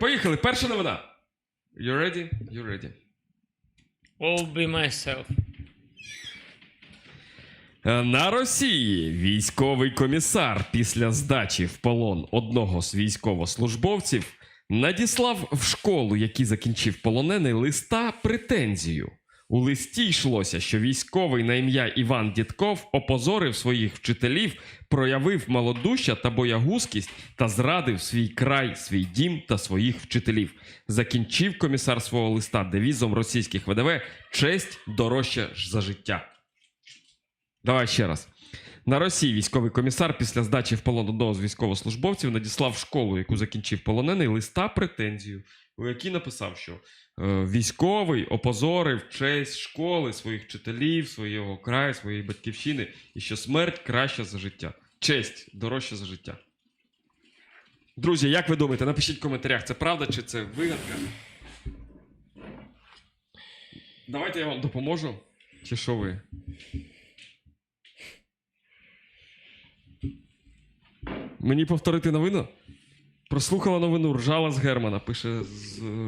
Поїхали. Перша новина. You ready? You ready. All be myself. Е, На Росії військовий комісар після здачі в полон одного з військовослужбовців надіслав в школу, який закінчив полонений, листа претензію. У листі йшлося, що військовий на ім'я Іван Дідков опозорив своїх вчителів, проявив малодушя та боягузкість та зрадив свій край, свій дім та своїх вчителів. Закінчив комісар свого листа девізом російських ВДВ честь дорожче за життя. Давай ще раз. На Росії військовий комісар після здачі в полон одного з військовослужбовців надіслав школу, яку закінчив полонений, листа претензію, у якій написав, що е, військовий опозорив честь школи, своїх вчителів, свого краю, своєї батьківщини, і що смерть краща за життя. Честь дорожча за життя. Друзі, як ви думаєте, напишіть в коментарях, це правда чи це вигадка? Давайте я вам допоможу. Чи що ви? Мені повторити новину? Прослухала новину, ржала з Германа, пише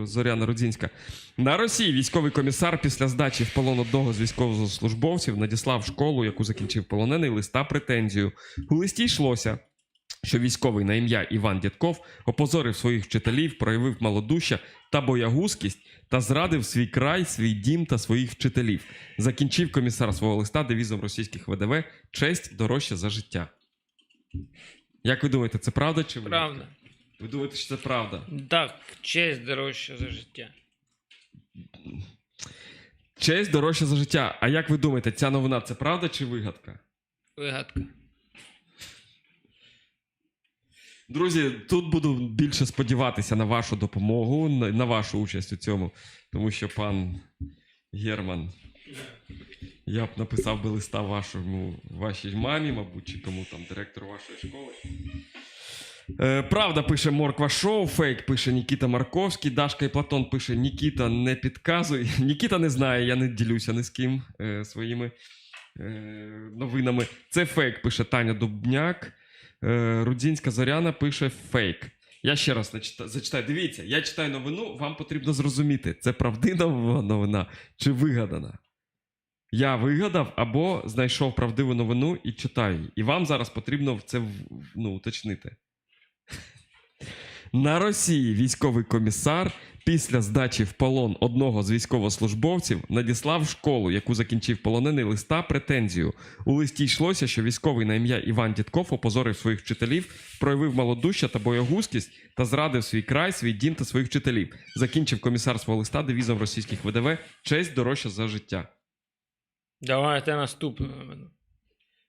Зоряна Рудзінська. На Росії військовий комісар після здачі в полон одного з військовослужбовців надіслав школу, яку закінчив полонений, листа претензію. У листі йшлося, що військовий на ім'я Іван Дідков опозорив своїх вчителів, проявив малодушя та боягузкість та зрадив свій край, свій дім та своїх вчителів. Закінчив комісар свого листа девізом російських ВДВ честь дорожча за життя. Як ви думаєте, це правда чи ви? Правда. Ви думаєте, що це правда? Так, честь дорожча за життя. Честь дорожча за життя. А як ви думаєте, ця новина це правда чи вигадка? Вигадка. Друзі, тут буду більше сподіватися на вашу допомогу, на, вашу участь у цьому, тому що пан Герман. Я б написав би листа вашому, вашій мамі, мабуть, чи кому там директору вашої школи. Е, правда пише Морква Шоу, фейк пише Нікіта Марковський, Дашка і Платон пише Нікіта не підказуй. Нікіта не знає, я не ділюся ні з ким е, своїми е, новинами. Це фейк, пише Таня Дубняк. Е, Рудзінська Зоряна пише фейк. Я ще раз зачитаю. Дивіться, я читаю новину, вам потрібно зрозуміти, це правдива новина чи вигадана. Я вигадав або знайшов правдиву новину і читаю. І вам зараз потрібно це ну, уточнити. На Росії військовий комісар після здачі в полон одного з військовослужбовців надіслав в школу, яку закінчив полонений листа претензію. У листі йшлося, що військовий на ім'я Іван Дідков опозорив своїх вчителів, проявив малодушя та боягузкість та зрадив свій край, свій дім та своїх вчителів. Закінчив комісар свого листа девізом російських ВДВ честь дорожча за життя. Давайте наступну новину.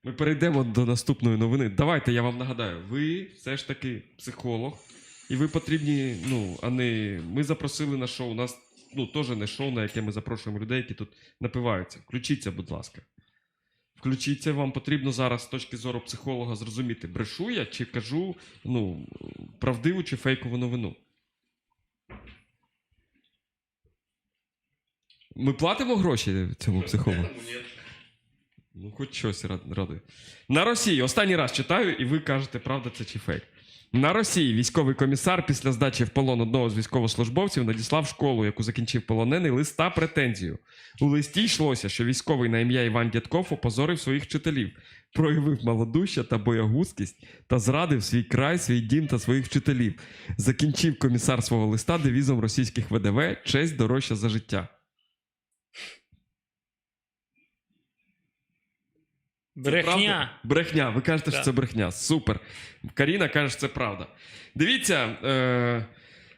Ми перейдемо до наступної новини. Давайте я вам нагадаю, ви все ж таки психолог, і ви потрібні, ну, а не. Ми запросили на шоу. У нас ну, теж не шоу, на яке ми запрошуємо людей, які тут напиваються. Включіться, будь ласка. Включіться, вам потрібно зараз з точки зору психолога зрозуміти, брешу я чи кажу ну, правдиву чи фейкову новину. Ми платимо гроші цьому психологу? Ну, хоч щось рад- радує. На Росії останній раз читаю, і ви кажете, правда це чи фейк. На Росії військовий комісар після здачі в полон одного з військовослужбовців надіслав школу, яку закінчив полонений, листа претензію. У листі йшлося, що військовий на ім'я Іван Дядков опозорив своїх вчителів, проявив малодушя та боягузкість та зрадив свій край, свій дім та своїх вчителів. Закінчив комісар свого листа девізом російських ВДВ честь дорожча за життя. Це правда? Брехня. Брехня. Ви кажете, що це брехня. Супер. Каріна каже, що це правда. Дивіться, е,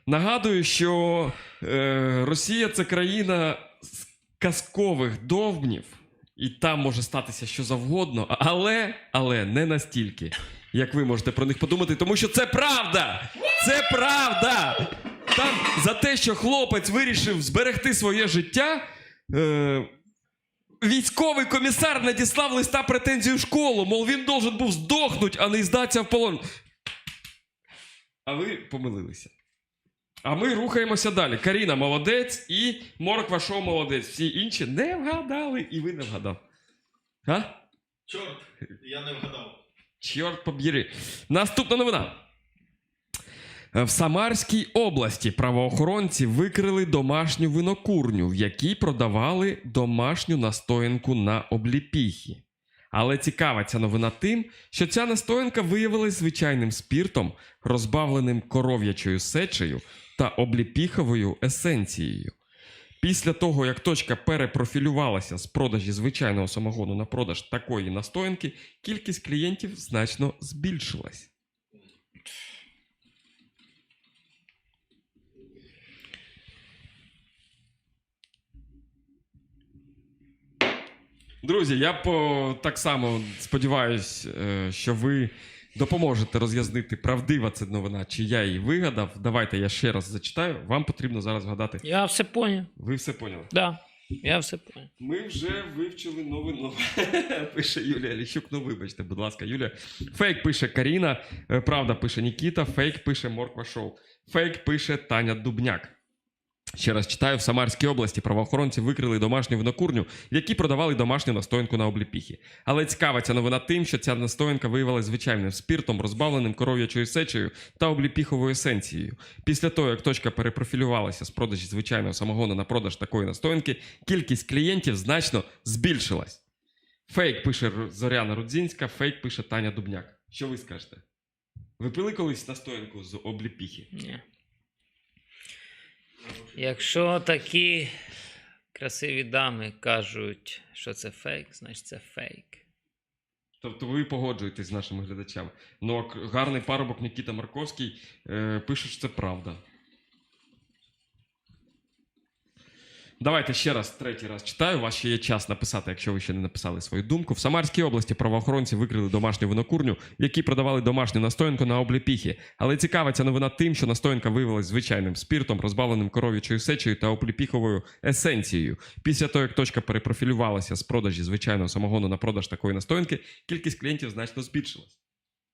нагадую, що е, Росія це країна казкових довбнів, і там може статися що завгодно, але, але не настільки, як ви можете про них подумати, тому що це правда! Це правда! Там за те, що хлопець вирішив зберегти своє життя. Е, Військовий комісар надіслав листа претензію в школу, мов він должен був здохнути, а не здатися в полон. А ви помилилися. А ми рухаємося далі. Каріна молодець і Морква Шоу молодець. Всі інші не вгадали, і ви не вгадав. А? Чорт, я не вгадав. Чорт поб'єри. Наступна новина. Е, В Самарській області правоохоронці викрили домашню винокурню, в якій продавали домашню настоянку на обліпіхі. Але цікава ця новина тим, що ця настоянка виявилась звичайним спіртом, розбавленим коров'ячою сечею та обліпіховою есенцією. Після того, як точка перепрофілювалася з продажі звичайного самогону на продаж такої настоянки, кількість клієнтів значно збільшилась. Друзі, я по так само сподіваюсь, е, що ви допоможете роз'яснити, правдива це новина, чи я її вигадав. Давайте я ще раз зачитаю. Вам потрібно зараз вгадати. Я все поняв. Ви все поняли. Да, я все поняв. Ми вже вивчили новину. пише Юлія Ліщук. Ну, вибачте, будь ласка, Юлія. Фейк пише Каріна, е, правда пише Нікіта, фейк пише Морква Шоу. Фейк пише Таня Дубняк. Ще раз читаю, в Самарській області правоохоронці викрили домашню винокурню, які продавали домашню настоянку на обліпіхі. Але цікава ця новина тим, що ця настоянка виявилася звичайним спіртом, розбавленим коров'ячою сечею та обліпіховою есенцією. Після того, як точка перепрофілювалася з продажі звичайного самогону на продаж такої настоянки, кількість клієнтів значно збільшилась. Фейк пише Зоряна Рудзінська, фейк пише Таня Дубняк. Що ви скажете? Ви пили колись настоянку з обліпіхи? Ні. Якщо такі красиві дами кажуть, що це фейк, значить це фейк. Тобто ви погоджуєтесь з нашими глядачами. Ну, а гарний парубок Нікіта Марковський е, пише, що це правда. Давайте ще раз, третій раз читаю. У вас ще є час написати, якщо ви ще не написали свою думку. В Самарській області правоохоронці викрили домашню винокурню, які продавали домашню настоянку на обліпіхі. Але цікава ця новина тим, що настоянка виявилась звичайним спіртом, розбавленим коров'ячою сечею та обліпіховою есенцією. Після того, як точка перепрофілювалася з продажі звичайного самогону на продаж такої настоянки, кількість клієнтів значно збільшилась.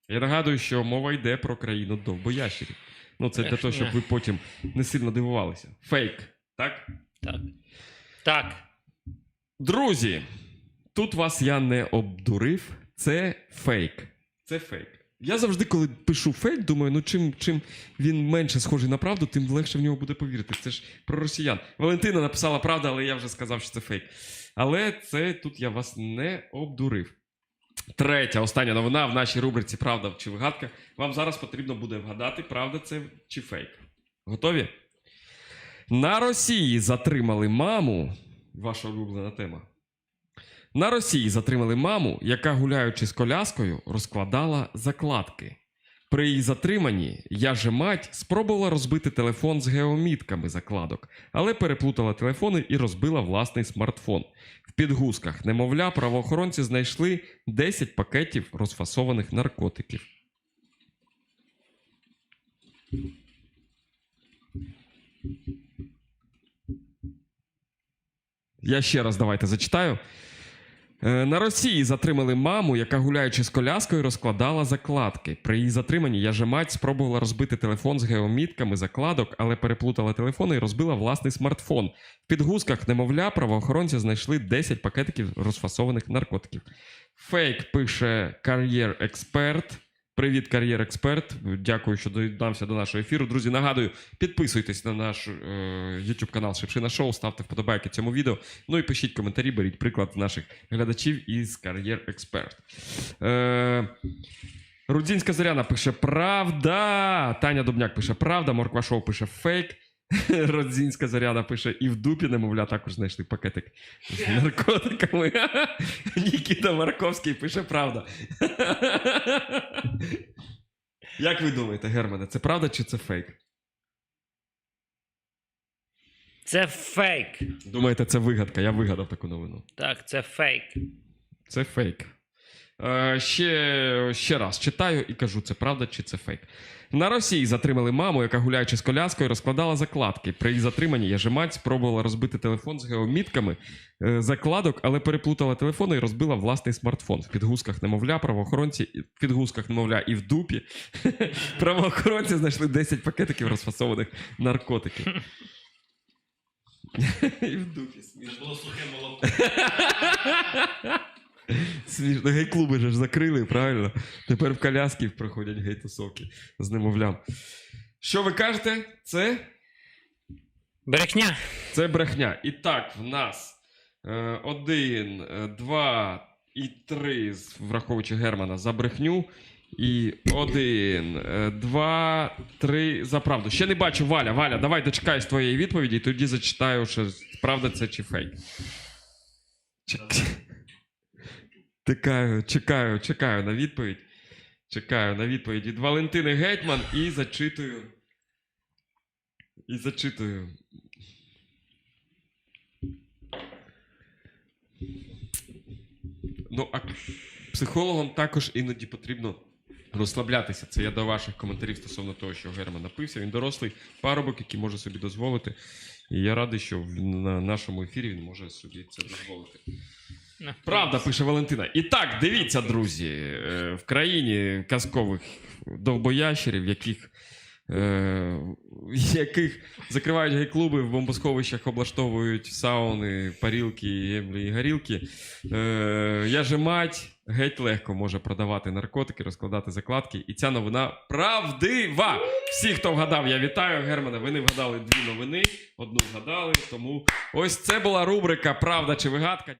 Я нагадую, що мова йде про країну довбоящерів. Ну, це для того, щоб ви потім не сильно дивувалися. Фейк, так? Так. Так. Друзі, тут вас я не обдурив. Це фейк. Це фейк. Я завжди, коли пишу фейк, думаю, ну чим, чим він менше схожий на правду, тим легше в нього буде повірити. Це ж про росіян. Валентина написала правду, але я вже сказав, що це фейк. Але це тут я вас не обдурив. Третя, остання новина в нашій рубриці Правда чи вигадка. Вам зараз потрібно буде вгадати, правда це чи фейк. Готові? На Росії затримали маму. Ваша улюблена тема. На Росії затримали маму, яка, гуляючи з коляскою, розкладала закладки. При її затриманні я же мать спробувала розбити телефон з геомітками закладок, але переплутала телефони і розбила власний смартфон. В підгузках немовля правоохоронці знайшли 10 пакетів розфасованих наркотиків. Я ще раз давайте зачитаю. Е, На Росії затримали маму, яка гуляючи з коляскою, розкладала закладки. При її затриманні я же мать спробувала розбити телефон з геомітками закладок, але переплутала телефон і розбила власний смартфон. В підгузках немовля правоохоронці знайшли 10 пакетиків розфасованих наркотиків. Фейк пише кар'єр експерт. Привіт, кар'єр експерт. Дякую, що доєднався до нашого ефіру. Друзі, нагадую, підписуйтесь на наш е, YouTube канал Шепшина Шоу, ставте вподобайки цьому відео. Ну і пишіть коментарі, беріть приклад наших глядачів із кар'єр експерт. Е, Рудзінська Зоряна пише Правда. Таня Дубняк пише Правда. Морква Шоу пише фейк. Родзінська Зоряна пише, і в дупі немовля також знайшли пакетик з наркотиками. Нікіта Марковський пише правда. Як ви думаєте, Германе, це правда чи це фейк? Це фейк. Думаєте, це вигадка? Я вигадав таку новину. Так, це фейк. Це фейк. Е, ще, ще раз читаю і кажу, це правда чи це фейк. На Росії затримали маму, яка гуляючи з коляскою, розкладала закладки. При її затриманні я же мать спробувала розбити телефон з геомітками е, закладок, але переплутала телефон і розбила власний смартфон. В підгузках немовля, правоохоронці, в підгузках немовля і в дупі. Правоохоронці знайшли 10 пакетиків розфасованих наркотиків. І в дупі смішно. Це було сухе молоко. Смішно, гей-клуби ж закрили, правильно? Тепер в коляски проходять гей-тусовки з немовлям. Що ви кажете? Це? Брехня. Це брехня. І так, в нас е, один, е, два і три, враховуючи Германа, за брехню. І один, е, два, три за правду. Ще не бачу Валя. Валя, давай дочекаюсь твоєї відповіді, і тоді зачитаю, що правда це чи фейк. Чек- Чекаю, чекаю, чекаю на відповідь. Чекаю на відповідь від Валентини Гетьман і зачитую. І зачитую. Ну, а психологам також іноді потрібно розслаблятися. Це я до ваших коментарів стосовно того, що Герман напився. Він дорослий парубок, який може собі дозволити. І я радий, що на нашому ефірі він може собі це дозволити. Ну, Правда, пише Валентина. І так, дивіться, друзі, е, в країні казкових довбоящерів, яких, е, яких закривають гей-клуби, в бомбосховищах облаштовують сауни, парілки, ємлі і горілки. Е, я же мать геть легко може продавати наркотики, розкладати закладки. І ця новина правдива. Всі, хто вгадав, я вітаю Германа. Ви не вгадали дві новини, одну вгадали. Тому ось це була рубрика Правда чи вигадка.